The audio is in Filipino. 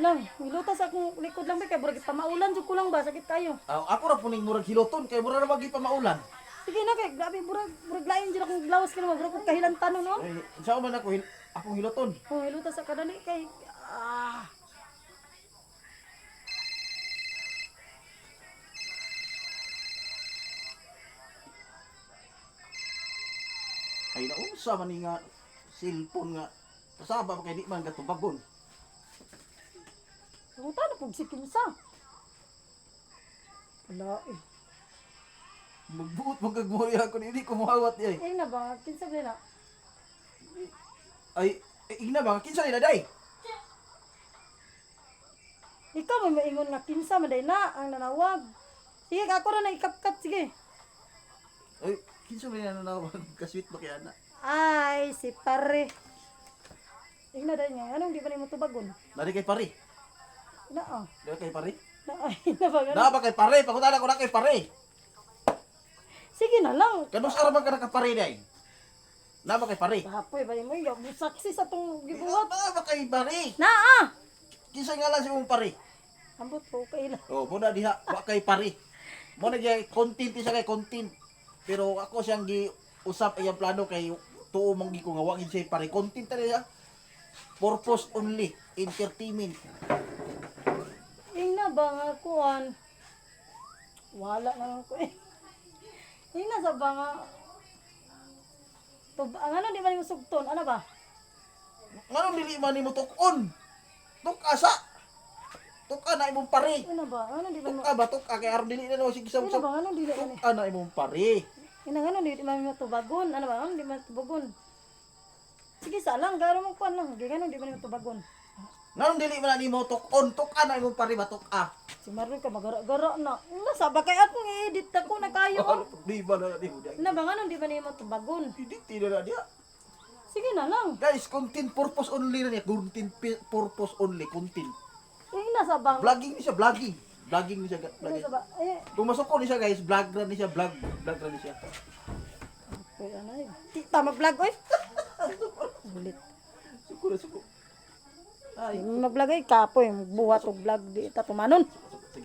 Lang, nilutas akong likod lang ba kay burag pamaulan jud ko lang ba sakit kayo. Ah, ako ra puning murag hiloton kay mura ra magi pa maulan. Sige na kay grabe burag burag lain jud akong glawas kay mo burag kong kahilantan no. Ay, sa man ako hil akong hiloton. Oh, nilutas sa kadali kay ah Ay naunsa man nga cellphone nga kasaba pa kay di man gatubagon. Puta na pug si Kinsa. Wala eh. Magbuot magagmuri ako ni di ko muhawat di ay. Eh na ba Kinsa ba na? Ay, eh, igna ba kinsa nila day? Ikaw may maingon nga Kinsa maday na ang nanawag. Sige ako ra na ikapkat sige. Ay, kinsa man na nanawag kasweet ba kay ana? Ay, si pare. Igna dahil nga, anong di ba ni mo tubagon? Nari kay pare. Na ah. Nari kay pare. Na ay, na ba kay pare? Pakutan ako na kay pare. Sige na lang. Kanus ara man ka na ka pare day? Na ba kay pare? Kapoy, ba mo yung saksi sa tong gibuhat. Na ba kay pare? Na ah! Kinsa nga lang si mong pare? Ambot po kay lang. Oh, muna diha, wa kay pare. Mo na gyay content siya kay content. Pero ako siyang gi usap iyang plano kay tuo mong gi ko nga wa gid siya pare. Content ta niya. Purpose only, entertainment. Na ba nga kuan? Wala na ko eh. Ing na sa ba nga? Tub ang ano di ba yung sugton? Ano ba? Nganong dili man nimo tukon? Tukasa. Tuka na imong pare. Ano ba? Ano di ba mo? Tuka ba tuka kay aron dili na no sige Ano sa ba? Ano di ba? Tuka na imong pare. Ina ano di ba mo tubagon? Ano ba? Ano di ba tubagon? Sige sa lang, garo mo kuan lang. Di ano di ba mo tubagon? Nganong dili man nimo tukon? Tuka na imong pare ba tuka? Si Maroy ka magara-gara na. Ina sa ba kay akong i-edit ako na kayo. Di ba na di mo Ano ba? Ano di ba mo tubagon? Edit na na dia. Sige na lang. Guys, content purpose only na niya. Content purpose only. Content. Ing na sa bang. Vlogging ni siya, vlogging. Vlogging ni siya. Vlogging. Eh, Kung masok ko ni siya guys, vlog na ni siya, vlog. Vlog na ni siya. Uy, ano yun? Tita, mag-vlog, uy. Ulit. Suko na suko. Ay, Mag-vlog, ay, kapoy. Buhat o vlog, di ta tumanon.